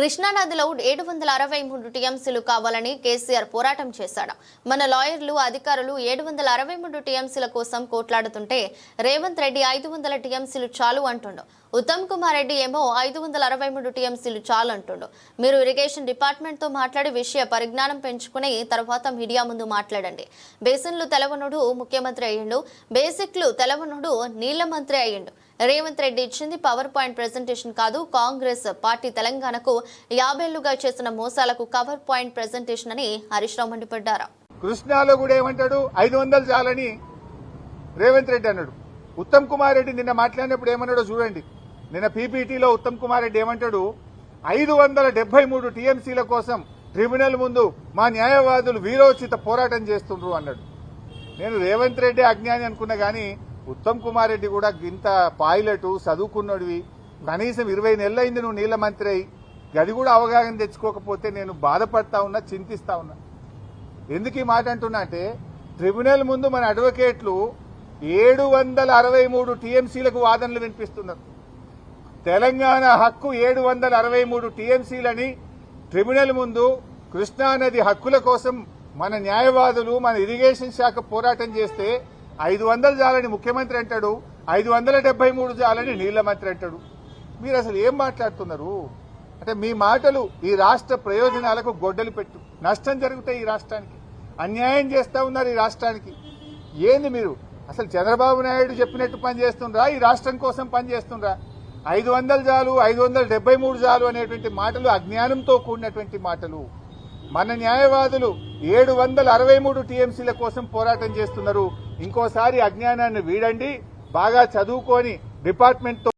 కృష్ణానదిలో ఏడు వందల అరవై మూడు టీఎంసీలు కావాలని కేసీఆర్ పోరాటం చేశాడు. మన లాయర్లు అధికారులు ఏడు వందల అరవై మూడు టీఎంసీల కోసం కోట్లాడుతుంటే రేవంత్ రెడ్డి ఐదు వందల టీఎంసీలు చాలు అంటుండు. ఉత్తమ్ కుమార్ రెడ్డి ఏమో ఐదు వందల అరవై మూడు టీఎంసీలు చాలు అంటుండు. మీరు ఇరిగేషన్ డిపార్ట్మెంట్తో మాట్లాడి విషయ పరిజ్ఞానం పెంచుకుని తర్వాత మీడియా ముందు మాట్లాడండి. బేసిన్లు తెలవనుడు ముఖ్యమంత్రి అయ్యిండు. బేసిక్లు తెలవనుడు నీళ్ళ మంత్రి అయ్యిండు. రేవంత్ రెడ్డి ఇచ్చింది పవర్ పాయింట్ ప్రెజెంటేషన్ కాదు కాంగ్రెస్ పార్టీ తెలంగాణకు యాభేళ్ళుగా చేసిన మోసాలకు కవర్ పాయింట్ ప్రెజెంటేషన్ అని హరీష్ రావు మండిపడ్డారు. కృష్ణాలో కూడా ఏమంటాడు? ఐదు వందలు చాలని రేవంత్ రెడ్డి అన్నాడు. ఉత్తమ్ కుమార్ రెడ్డి నిన్న మాట్లాడినప్పుడు ఏమన్నాడో చూడండి. నిన్న పీపీటీలో ఉత్తమ్ కుమార్ రెడ్డి ఏమంటాడు? ఐదు వందల డెబ్బై మూడు టీఎంసీల కోసం ట్రిబ్యునల్ ముందు మా న్యాయవాదులు వీరోచిత పోరాటం చేస్తుండ్రు అన్నాడు. నేను రేవంత్ రెడ్డి అజ్ఞాని అనుకున్నా గానీ ఉత్తమ్ కుమార్ రెడ్డి కూడా ఇంత పైలట్ చదువుకున్నోడివి. కనీసం ఇరవై నెలలైంది నువ్వు నీళ్ళ మంత్రి అయి. గది కూడా అవగాహన తెచ్చుకోకపోతే నేను బాధపడతా ఉన్నా చింతిస్తా ఉన్నా. ఎందుకు ఈ మాట అంటున్నా అంటే ట్రిబ్యునల్ ముందు మన అడ్వకేట్లు ఏడు వందల అరవై మూడు టీఎంసీలకు వాదనలు వినిపిస్తున్నారు. తెలంగాణ హక్కు ఏడు వందల అరవై మూడు టీఎంసీలని ట్రిబ్యునల్ ముందు కృష్ణానది హక్కుల కోసం మన న్యాయవాదులు మన ఇరిగేషన్ శాఖ పోరాటం చేస్తే ఐదు వందలు చాలని ముఖ్యమంత్రి అంటాడు ఐదు వందల డెబ్బై మూడు చాలని నీళ్ళ మంత్రి అంటాడు. మీరు అసలు ఏం మాట్లాడుతున్నారు? అంటే మీ మాటలు ఈ రాష్ట్ర ప్రయోజనాలకు గొడ్డలు పెట్టు. నష్టం జరుగుతాయి ఈ రాష్ట్రానికి. అన్యాయం చేస్తూ ఉన్నారు ఈ రాష్ట్రానికి. ఏంది మీరు? అసలు చంద్రబాబు నాయుడు చెప్పినట్టు పని చేస్తుండ్రా? ఈ రాష్ట్రం కోసం పనిచేస్తుండ్రా ఐదు వందలు చాలు ఐదు వందల డెబ్బై మూడు చాలు అనేటువంటి మాటలు అజ్ఞానంతో కూడినటువంటి మాటలు. మన న్యాయవాదులు ఏడు వందల అరవై మూడు టీఎంసీల కోసం పోరాటం చేస్తున్నారు. ఇంకోసారి అజ్ఞానాన్ని వీడండి. బాగా చదువుకొని డిపార్ట్మెంట్తో